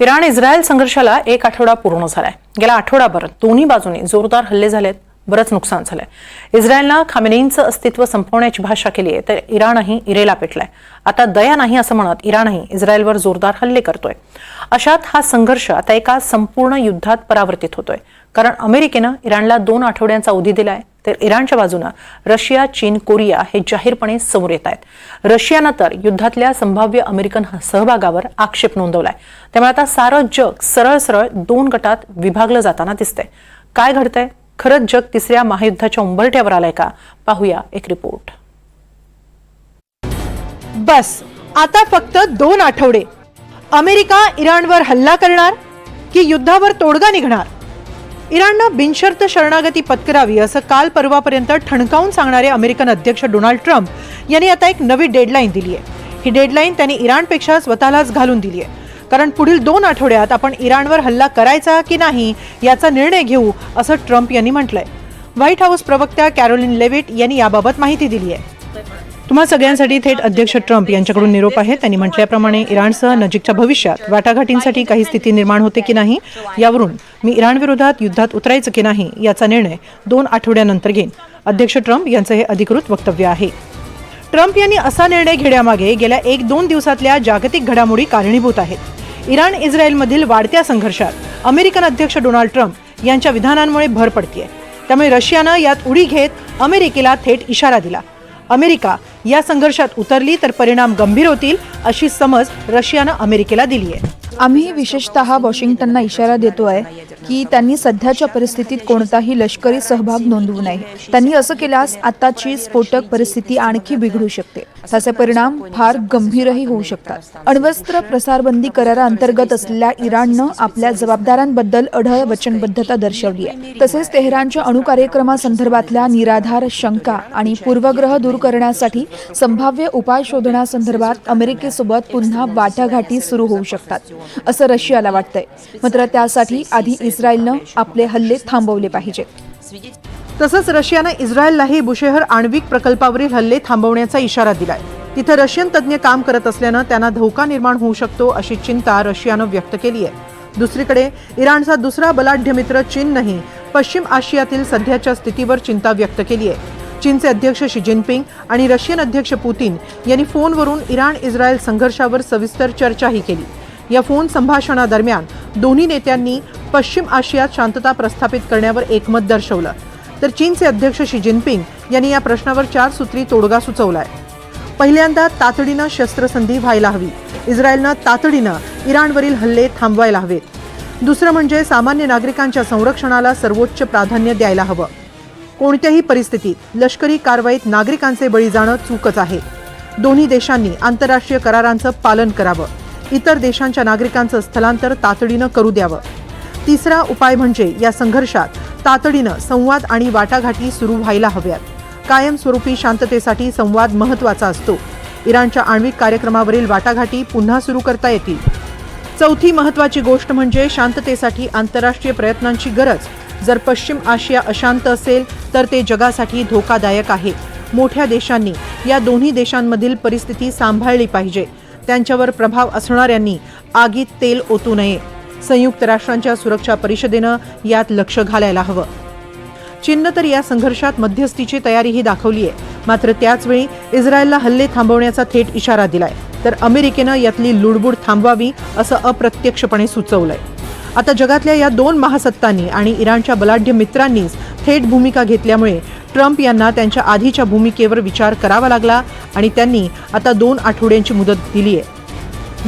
Iran Israel संघर्षाला एक आठवडा पूर्ण झालाय. गेला आठवडाभर दोन्ही बाजूने जोरदार हल्ले झालेत बरंच नुकसान झालंय. इस्रायलनं खामेनेईंचं अस्तित्व संपवण्याची भाषा केली आहे तर इराणही इरेला पेटलाय. आता दया नाही असं म्हणत इराणही इस्रायलवर जोरदार हल्ले करतोय. अशात हा संघर्ष आता एका संपूर्ण युद्धात परावर्तित होतोय. कारण अमेरिकेनं इराणला दोन आठवड्यांचा अवधी दिलाय तर इराणच्या बाजूनं रशिया चीन कोरिया हे जाहीरपणे समोर येत आहेत. रशियानं तर युद्धातल्या संभाव्य अमेरिकन सहभागावर आक्षेप नोंदवलाय. त्यामुळे आता सारं जग सरळ सरळ दोन गटात विभागलं जाताना दिसतंय. काय घडतंय? खरंच जग तिसऱ्या महायुद्धाच्या उंबरठ्यावर आलाय का? पाहूया एक रिपोर्ट. बस आता फक्त दोन आठवडे. अमेरिका इराणवर हल्ला करणार की युद्धावर तोडगा निघणार? इराणनं बिनशर्त शरणागती पत्करावी असं काल परवापर्यंत ठणकावून सांगणारे अमेरिकन अध्यक्ष डोनाल्ड ट्रम्प यांनी आता एक नवी डेडलाईन दिली आहे. ही डेडलाईन त्यांनी इराणपेक्षा स्वतःलाच घालून दिली आहे. कारण पुढील दोन आठवड्यात आपण इराणवर हल्ला करायचा की नाही याचा निर्णय घेऊ असं ट्रम्प यांनी म्हटलंय. व्हाईट हाऊस प्रवक्त्या कॅरोलिन लेविट यांनी याबाबत माहिती दिली आहे. तुम्हा सगळ्यांसाठी थेट अध्यक्ष ट्रम्प यांच्याकडून निरोप आहे. त्यांनी म्हटल्याप्रमाणे इराणसह नजीकच्या भविष्यात वाटाघाटींसाठी काही स्थिती निर्माण होते की नाही यावरून मी इराणविरोधात युद्धात उतरायचं की नाही याचा निर्णय दोन आठवड्यानंतर घेईन. अध्यक्ष ट्रम्प यांचं हे अधिकृत वक्तव्य आहे. ट्रम्प यांनी असा निर्णय घेण्यामागे गेल्या एक दोन दिवसातल्या जागतिक घडामोडी कारणीभूत आहेत. इराण इस्रायलमधील वाढत्या संघर्षात अमेरिकन अध्यक्ष डोनाल्ड ट्रम्प यांच्या विधानांमुळे भर पडतीये. त्यामुळे रशियानं यात उडी घेत अमेरिकेला थेट इशारा दिला. अमेरिका या संघर्षात उतरली तर परिणाम गंभीर होतील अशी समज रशियानं अमेरिकेला दिली आहे आम्ही विशेषतः वॉशिंग्टनला इशारा देतोय की त्यांनी सध्याच्या परिस्थितीत कोणताही लष्करी सहभाग नोंदवू नये. त्यांनी असं केल्यास आताची स्फोटक परिस्थिती आणखी बिघडू शकते. त्याचे परिणाम फार गंभीरही होऊ शकतात. अण्वस्त्र प्रसारबंदी कराराअंतर्गत असलेल्या इराणनं आपल्या जबाबदारांबद्दल अढळ वचनबद्धता दर्शवली आहे. तसेच तेहरानच्या अणुकार्यक्रमासंदर्भातल्या निराधार शंका आणि पूर्वग्रह दूर करण्यासाठी संभाव्य उपाय शोधण्यासंदर्भात अमेरिकेसोबत पुन्हा वाटाघाटी सुरू होऊ शकतात असं रशियाला वाटतंय. मात्र त्यासाठी आधी इस्रायलनं आपले हल्ले थांबवले पाहिजेत. तसंच रशियानं इस्रायललाही बुशेहर आण्विक प्रकल्पावरील हल्ले थांबवण्याचा इशारा दिलाय. तिथं रशियन तज्ज्ञ काम करत असल्यानं त्यांना धोका निर्माण होऊ शकतो अशी चिंता रशियानं व्यक्त केली आहे. दुसरीकडे इराणचा दुसरा बलाढ्य मित्र चीननंही पश्चिम आशियातील सध्याच्या स्थितीवर चिंता व्यक्त केली आहे. चीनचे अध्यक्ष शी जिनपिंग आणि रशियन अध्यक्ष पुतीन यांनी फोनवरून इराण इस्रायल संघर्षावर सविस्तर चर्चाही केली. या फोन संभाषणादरम्यान दोन्ही नेत्यांनी पश्चिम आशियात शांतता प्रस्थापित करण्यावर एकमत दर्शवलं. तर चीनचे अध्यक्ष शी जिनपिंग यांनी या प्रश्नावर चार सूत्री तोडगा सुचवलाय. पहिल्यांदा तातडीनं शस्त्रसंधी व्हायला हवी. इस्रायलनं तातडीनं इराणवरील हल्ले थांबवायला हवेत. दुसरं म्हणजे सामान्य नागरिकांच्या संरक्षणाला सर्वोच्च प्राधान्य द्यायला हवं. कोणत्याही परिस्थितीत लष्करी कारवाईत नागरिकांचे बळी जाणं चूकच आहे. दोन्ही देशांनी आंतरराष्ट्रीय करारांचं पालन करावं. इतर देशांच्या नागरिकांचं स्थलांतर तातडीनं करू द्यावं. तिसरा उपाय म्हणजे या संघर्षात तातडीनं संवाद आणि वाटाघाटी सुरू व्हायला हव्यात. कायमस्वरूपी शांततेसाठी संवाद महत्त्वाचा असतो. इराणच्या आण्विक कार्यक्रमावरील वाटाघाटी पुन्हा सुरू करता येतील. चौथी महत्त्वाची गोष्ट म्हणजे शांततेसाठी आंतरराष्ट्रीय प्रयत्नांची गरज. जर पश्चिम आशिया अशांत असेल तर ते जगासाठी धोकादायक आहे. मोठ्या देशांनी या दोन्ही देशांमधील परिस्थिती सांभाळली पाहिजे. त्यांच्यावर प्रभाव असणाऱ्यांनी आगीत तेल ओतू नये. संयुक्त राष्ट्रांच्या सुरक्षा परिषदेनं यात लक्ष घालायला हवं. चीननं तर या संघर्षात मध्यस्थीची तयारीही दाखवली आहे. मात्र त्याचवेळी इस्रायलला हल्ले थांबवण्याचा थेट इशारा दिलाय. तर अमेरिकेनं यातली लुडबुड थांबवावी असं अप्रत्यक्षपणे सुचवलंय. आता जगातल्या या दोन महासत्तांनी आणि इराणच्या बलाढ्य मित्रांनीच थेट भूमिका घेतल्यामुळे ट्रम्प यांना त्यांच्या आधीच्या भूमिकेवर विचार करावा लागला आणि त्यांनी आता दोन आठवड्यांची मुदत दिली आहे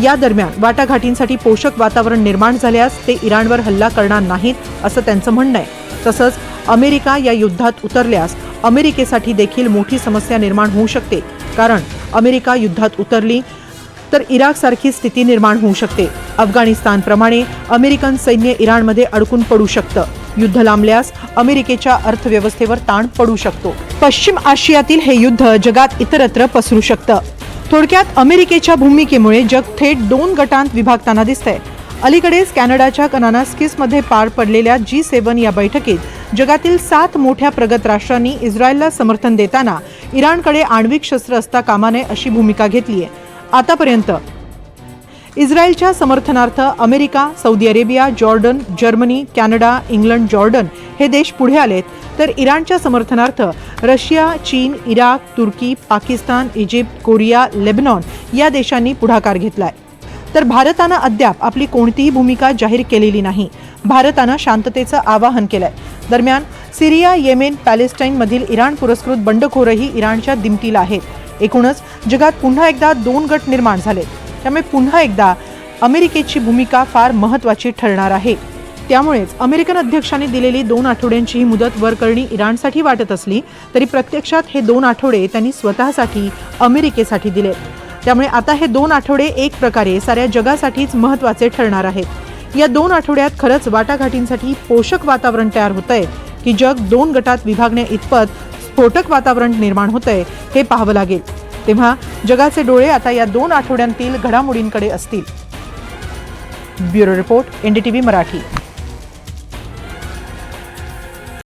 या दरम्यान वाटाघाटींसाठी पोषक वातावरण निर्माण झाल्यास ते इराणवर हल्ला करणार नाहीत असं त्यांचं म्हणणं आहे. तसंच अमेरिका या युद्धात उतरल्यास अमेरिकेसाठी देखील मोठी समस्या निर्माण होऊ शकते कारण अमेरिका युद्धात उतरली तर इराकसारखी स्थिती निर्माण होऊ शकते. अफगाणिस्तानप्रमाणे अमेरिकन सैन्य इराणमध्ये अडकून पडू शकतं. युद्ध लांबल्यास अमेरिकेच्या अर्थव्यवस्थेवर ताण पडू शकतो. पश्चिम आशियातील हे युद्ध जगात इतरत्र पसरू शकतं. थोडक्यात अमेरिकेच्या भूमिकेमुळे जग थेट दोन गटांत विभागताना दिसतंय. अलीकडेच कॅनडाच्या कनानास्किसमध्ये पार पडलेल्या जी सेवन या बैठकीत जगातील सात मोठ्या प्रगत राष्ट्रांनी इस्रायलला समर्थन देताना इराणकडे आण्विक शस्त्र असता कामा नये अशी भूमिका घेतली आहे आतापर्यंत इस्रायलच्या समर्थनार्थ America Saudi Arabia Jordan Germany Canada England Jordan हे देश पुढे आलेत. तर इराणच्या समर्थनार्थ रशिया चीन Iraq Turkey Pakistan Egypt Korea Lebanon या देशांनी पुढाकार घेतलाय. तर भारतानं अद्याप आपली कोणतीही भूमिका जाहीर केलेली नाही. भारतानं शांततेचं आवाहन केलंय. दरम्यान सिरिया येमेन पॅलेस्टाईनमधील इराण पुरस्कृत बंडखोरही इराणच्या दिमतीला आहेत. एकूणच जगात पुन्हा एकदा दोन गट निर्माण झाले त्यामुळे पुन्हा एकदा अमेरिकेची भूमिका फार महत्त्वाची ठरणार आहे. त्यामुळेच अमेरिकन अध्यक्षांनी दिलेली दोन आठवड्यांची ही मुदत वर करणी इराणसाठी वाटत असली तरी प्रत्यक्षात हे दोन आठवडे त्यांनी स्वतःसाठी अमेरिकेसाठी दिले त्यामुळे आता हे दोन आठवडे एक प्रकारे साऱ्या जगासाठीच महत्त्वाचे ठरणार आहेत. या दोन आठवड्यात खरंच वाटाघाटींसाठी पोषक वातावरण तयार होतंय की जग दोन गटात विभागण्या इतपत स्फोटक वातावरण निर्माण होतंय हे पाहावं लागेल. तेव्हा जगाचे डोळे आता या दोन आठवड्यांतील घडामोडींकडे असतील. Bureau report NDTV Marathi.